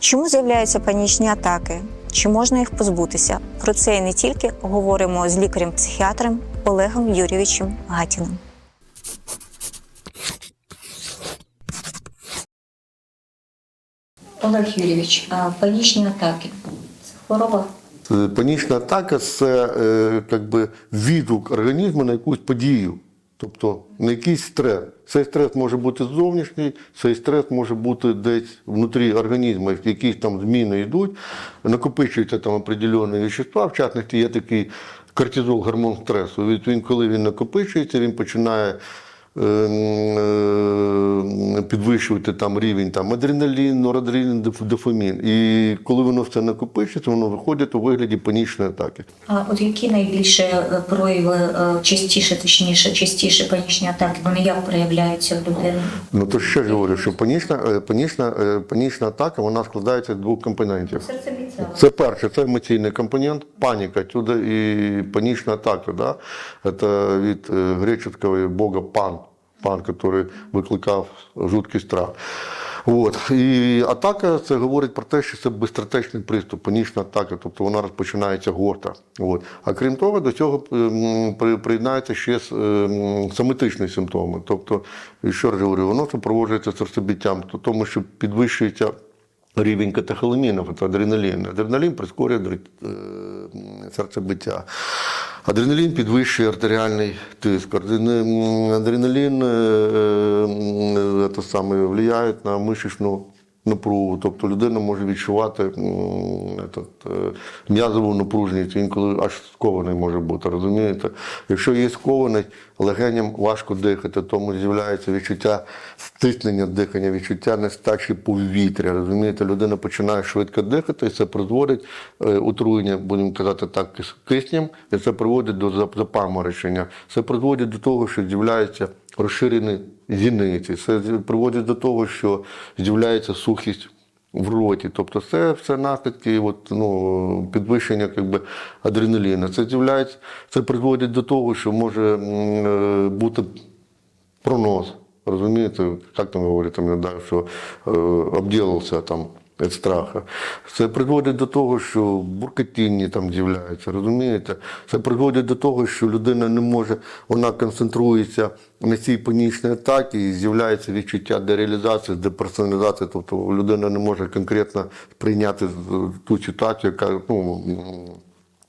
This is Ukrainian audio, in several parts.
Чому з'являються панічні атаки? Чи можна їх позбутися? Про це і не тільки говоримо з лікарем-психіатром Олегом Юрійовичем Гатіним. Олег Юрійович, а панічні атаки це хвороба? Е, Панічна атака це е, як би, відгук організму на якусь подію, тобто не якийсь стрес. Цей стрес може бути зовнішній, цей стрес може бути десь внутрі організму, якісь там зміни йдуть, накопичуються там определені вещества. В частності є такий кортизол, гормон стресу. Він, коли він накопичується, він починає підвищувати там рівень там, адреналін, норадреналін, доф- дофамін. І коли воно все накопичується, воно виходить у вигляді панічної атаки. А от які найбільше е, прояви е, частіше, точніше, частіше панічні атаки? Вони як проявляються в людини? Ну то ще ж говорю, що панічна, е, панічна, е, панічна атака вона складається з двох компонентів. Це перше, це емоційний компонент, паніка, отсюда і панічна атака. Да? Це від е, греческого бога пан, пан, який викликав жуткий страх. От. І атака це говорить про те, що це безстратечний приступ, панічна атака, тобто вона розпочинається гостро. От. А крім того, до цього приєднаються ще с- ем, соматичні симптоми. Тобто, що раз говорю, воно супроводжується серцебиттям, то- тому що підвищується рівень катехоламінів, це адреналін. Адреналін прискорює е, серцебиття. Адреналін підвищує артеріальний тиск. Адреналін, адреналін е, е, те саме, впливає на мишечну напругу. Тобто людина може відчувати е, м'язову напруженість, інколи аж скований може бути, розумієте? Якщо є скованість, легеням важко дихати, тому з'являється відчуття стиснення дихання, відчуття нестачі повітря. Розумієте, людина починає швидко дихати, і це призводить е, отруєння, будемо казати так, кис- киснем, і це приводить до запаморочення. Це призводить до того, що з'являються розширені зіниці. Це приводить до того, що з'являється сухість в роті. Тобто це все наслідки от, ну, підвищення якби, адреналіну. Це з'являється, це призводить до того, що може е, бути пронос. Розумієте, як там говорять, там, не знаю, що е, обділився там від страха. Це призводить до того, що буркотіння там з'являються, розумієте? Це призводить до того, що людина не може, вона концентрується на цій панічній атаці і з'являється відчуття дереалізації, деперсоналізації, тобто людина не може конкретно прийняти ту ситуацію, яка ну,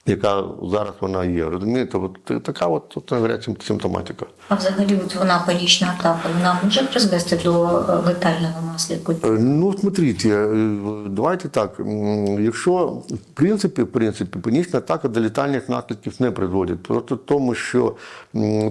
яка зараз вона є. Розумієте, от така от, от говорять, сим- симптоматика. А взагалі от вона панічна атака, вона може призвести до е, летального наслідку? Е, Ну, смотрите, е, давайте так. Якщо в принципі, в принципі, панічна атака до літальних наслідків не призводить. Просто тому, що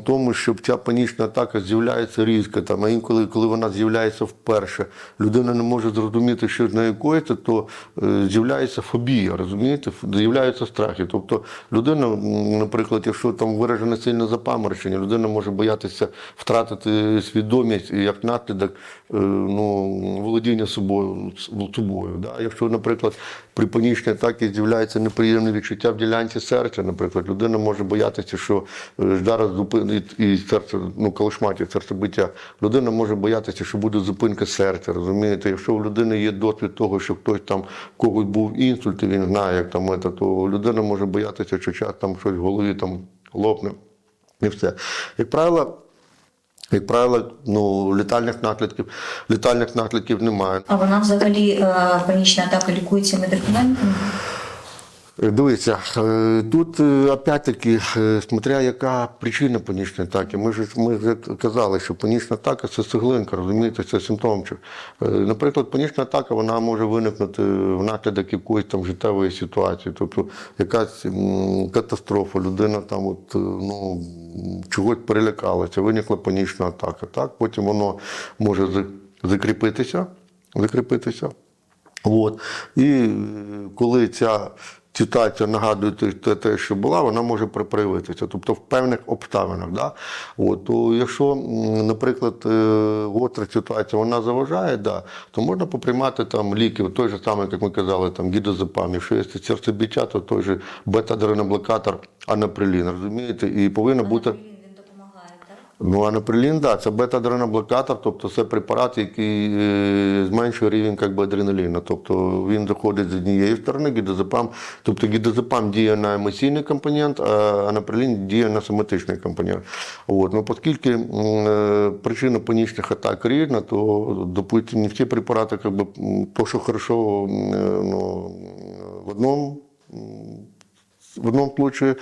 тому, що ця панічна атака з'являється різко, там, а інколи, коли вона з'являється вперше, людина не може зрозуміти, що з нею коїться, то е, з'являється фобія, розумієте? З'являються страхи. Тобто людина, наприклад, якщо там виражене сильне запаморочення, людина може боятися втратити свідомість як наслідок е, ну, володіння собою. собою да? Якщо, наприклад, при панічній атаці з'являється неприємне відчуття в ділянці серця, наприклад, людина може боятися, що е, зараз зупинить і серце, ну, колошматить серцебиття. Людина може боятися, що буде зупинка серця, розумієте? Якщо у людини є досвід того, що хтось там когось був інсульт, і він знає, як там це, то людина може боятися, що час там щось в голові там лопне. І все. Як правило, як правило, ну, літальних наслідків, літальних наслідків немає. А вона взагалі е, панічна атака лікується медикаментами? Е, Дивіться, е, тут е, опять-таки, смотря яка причина панічної атаки. Ми ж ми вже казали, що панічна атака це цеглинка, розумієте, це симптомчик. Е, Наприклад, панічна атака вона може виникнути внаслідок якоїсь там життєвої ситуації, тобто якась катастрофа, людина там от, ну, чогось перелякалася, виникла панічна атака. Так? Потім воно може закріпитися, закріпитися. От. І коли ця ситуація нагадує те- те, що була, вона може проявитися, тобто в певних обставинах. Да? От, то якщо, наприклад, е, гостра ситуація вона заважає, да, то можна поприймати там ліки, той же самий, як ми казали, там гідозепам. Якщо є серцебиття, то той же бета-адреноблокатор анаприлін, розумієте? І повинна бути. Ну, анаприлін, да, це бета-адреноблокатор, тобто це препарат, який е, зменшує рівень як би, адреналіну. Тобто він доходить з однієї сторони, гідозепам, тобто гідозепам діє на емоційний компонент, а анаприлін діє на соматичний компонент. От. Ну, оскільки е, причина панічних атак різна, то допустим, не всі препарати, как би, то, що хорошо е, ну, в одному в одному случаї,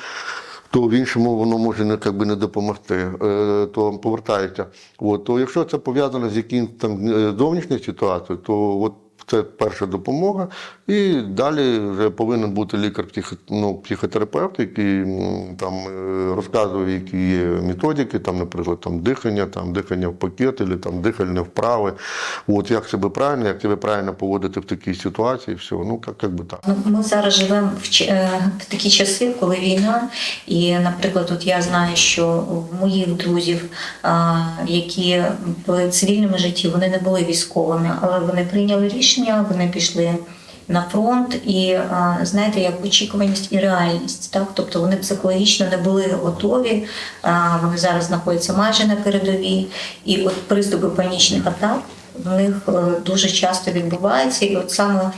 то в іншому воно може не, так би, не допомогти, е, то повертається. От, то якщо це пов'язано з якимось там е, зовнішньою ситуацією, то от це перша допомога, і далі вже повинен бути лікар ну, який там е, розказує, які є методики, там, наприклад, там дихання, там дихання в пакет, або там дихальне вправи. От як себе правильно, як себе правильно поводити в такій ситуації, все, ну як, як би так. Ну, Ми зараз живемо в, е, в такі часи, коли війна, і, наприклад, от я знаю, що в моїх друзів, які в цивільному житті, вони не були військовими, але вони прийняли рішення, вони пішли на фронт, і знаєте, як очікуваність і реальність, так тобто вони психологічно не були готові. Вони зараз знаходяться майже на передовій, і от приступи панічних атак в них е, дуже часто відбуваються, і от саме.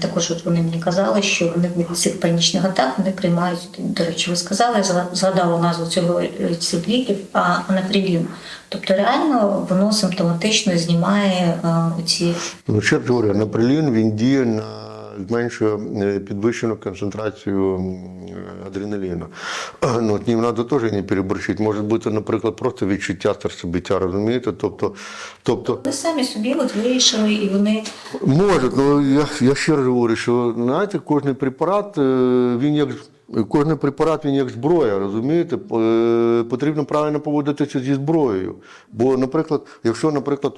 Також от вони мені казали, що вони від цих панічних атак вони приймають, до речі, ви сказали, я згадала назву цього е, цих ліків, а анапрілін. Тобто реально воно симптоматично знімає е, ці Ну, ще говорю, анапрілін він діє на зменшує е, підвищену концентрацію адреналіну. Ну, от ним треба теж не переборщити. Може бути, наприклад, просто відчуття серцебиття, розумієте? Тобто, тобто вони самі собі от вирішили, і вони Може, ну я, я ще раз говорю, що знаєте, кожен препарат, е, він як кожен препарат він як зброя, розумієте? Е, Потрібно правильно поводитися зі зброєю. Бо, наприклад, якщо, наприклад,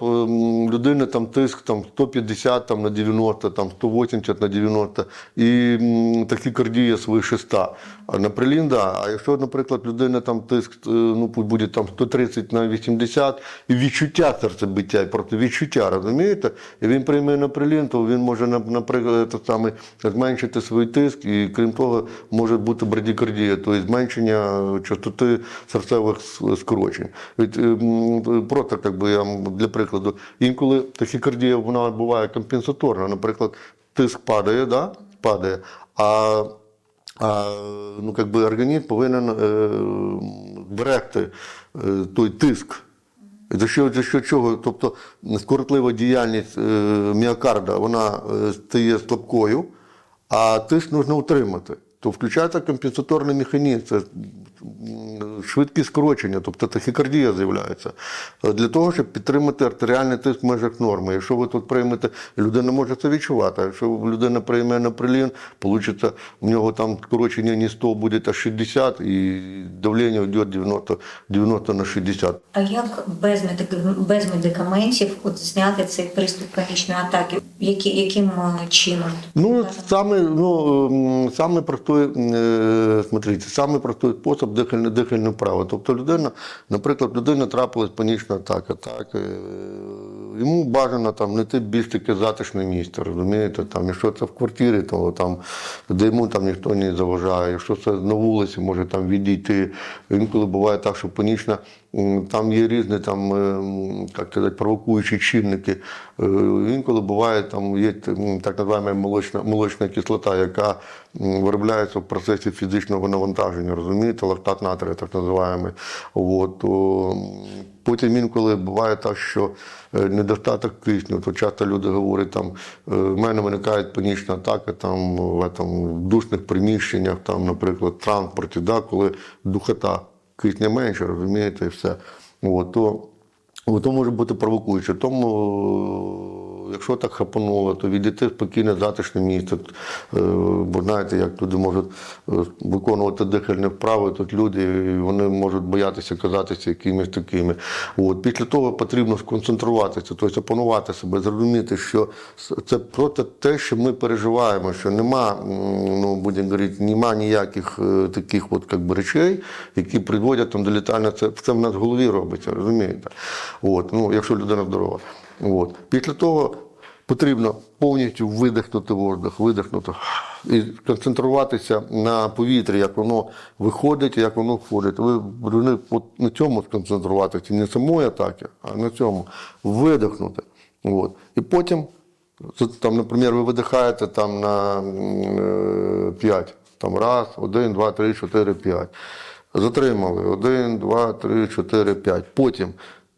людина там тиск там 150 там, на 90, там 180 на 90 і м, тахікардія свише 100, а на прилін, да. А якщо, наприклад, людина там тиск е, ну, буде там 130 на 80 і відчуття серцебиття, і просто відчуття, розумієте? І він прийме наприлін, то він може, наприклад, саме, зменшити свій тиск, і крім того, може бути брадікардія, тобто зменшення частоти серцевих скорочень. Від, е, просто, як би, я для прикладу, інколи тахікардія вона буває компенсаторна. Наприклад, тиск падає, да? падає, а а, ну, как би організм повинен е, берегти е, той тиск. За що, за що чого? Тобто скоротлива діяльність е, міокарда вона е, стає слабкою, а тиск потрібно утримати. То включається компенсаторний механізм, це швидкі скорочення, тобто тахікардія з'являється. Е, Для того, щоб підтримати артеріальний тиск в межах норми. Якщо ви тут приймете, людина може це відчувати. А Якщо людина прийме наприлін, вийде, в нього там скорочення не 100 буде, а 60, і давлення йде 90, 90 на 60. а як без медик- без медикаментів от зняти цей приступ панічної атаки? Які, яким е, чином? Ну, самый, ну, м, самый простой, е, смотрите, самый простой спосіб дихальне, дихальне право. Тобто людина, наприклад, людина трапилась панічна атака, так, е, йому бажано там знайти більш таке затишне місце, розумієте, там, якщо це в квартирі, то там, де йому там ніхто не заважає, якщо це на вулиці, може там відійти. Інколи буває так, що панічна, там є різні там, е, як сказати, провокуючі чинники. Е, Інколи буває там є так називаємо молочна, молочна кислота, яка виробляється в процесі фізичного навантаження, розумієте, лактат натрія, так називаємо. От, потім інколи буває так, що е, недостаток кисню, то часто люди говорять, там, е, в мене виникає панічна атака там, в, этом, в душних приміщеннях, там, наприклад, в транспорті, да, коли духота кисня менше, розумієте, все. От, то То може бути провокуюче. Тому, е, якщо так хапануло, то відійти спокійне, затишне місце. Е, Бо знаєте, як люди можуть е, виконувати дихальні вправи, тут люди вони можуть боятися казатися якимись такими. От. Після того потрібно сконцентруватися, тобто опанувати себе, зрозуміти, що це просто те, що ми переживаємо, що нема, ну, будемо говорити, нема ніяких таких от, як би, речей, які приводять там, до літального. Це, це в нас в голові робиться, розумієте? От, ну, якщо людина здорова. От. Після того потрібно повністю видихнути воздух, видихнути. і концентруватися на повітрі, як воно виходить, як воно входить. Ви повинні на цьому сконцентруватися, не самої атаки, а на цьому видихнути. От. І потім, там, наприклад, ви видихаєте там на 5. Там раз, один, два, три, чотири, п'ять. Затримали. Один, два, три, чотири, п'ять. Потім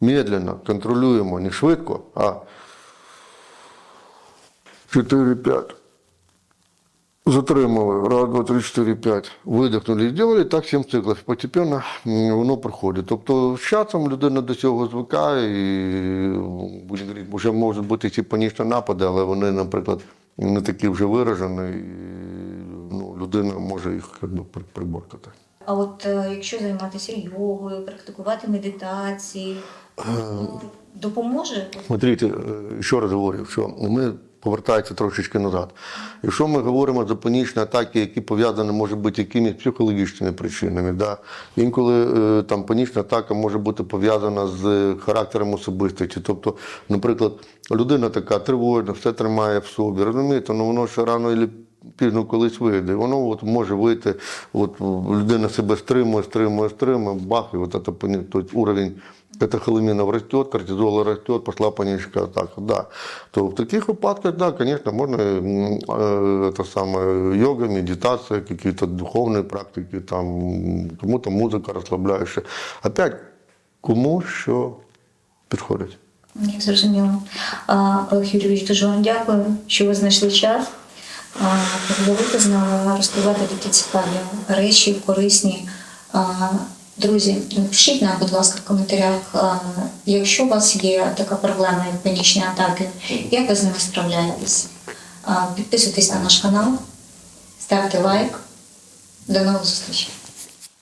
медленно контролюємо не швидко, а 4-5. Затримали. Раз, два, три, чотири, п'ять. Видихнули зробили так сім циклів. Постепенно воно проходить. Тобто з часом людина до цього звикає і вже можуть бути ці панічні напади, але вони, наприклад, не такі вже виражені. І, ну, людина може їх якби, приборкати. А от е, якщо займатися йогою, практикувати медитації, допоможе? Смотрите, ще раз говорю, що ми повертаємося трошечки назад. Якщо ми говоримо за панічні атаки, які пов'язані може бути якимись психологічними причинами, да? інколи е, там панічна атака може бути пов'язана з характером особистості. Тобто, наприклад, людина така тривожна, все тримає в собі, розумієте, ну воно ще рано і пізно колись вийде. І Воно от може вийти, от людина себе стримує, стримує, стримує, бах, і от це пані- тобто уровень катехоламинов растет, кортизола растет, пошла паническая атака. Да. То в таких выпадках, да, конечно, можно м, э, это самое, йога, медитация, какие-то духовные практики, там, кому-то музыка расслабляющая. Опять, кому що підходить. Я зрозуміла. А, Олег Юрійович, дуже вам дякую, що ви знайшли час а, з нами, розповідати такі цікаві речі, корисні. Друзі, напишіть нам, будь ласка, в коментарях, якщо у вас є така проблема, як панічні атаки, як ви з ними справляєтесь. Підписуйтесь на наш канал, ставте лайк. До нових зустрічей.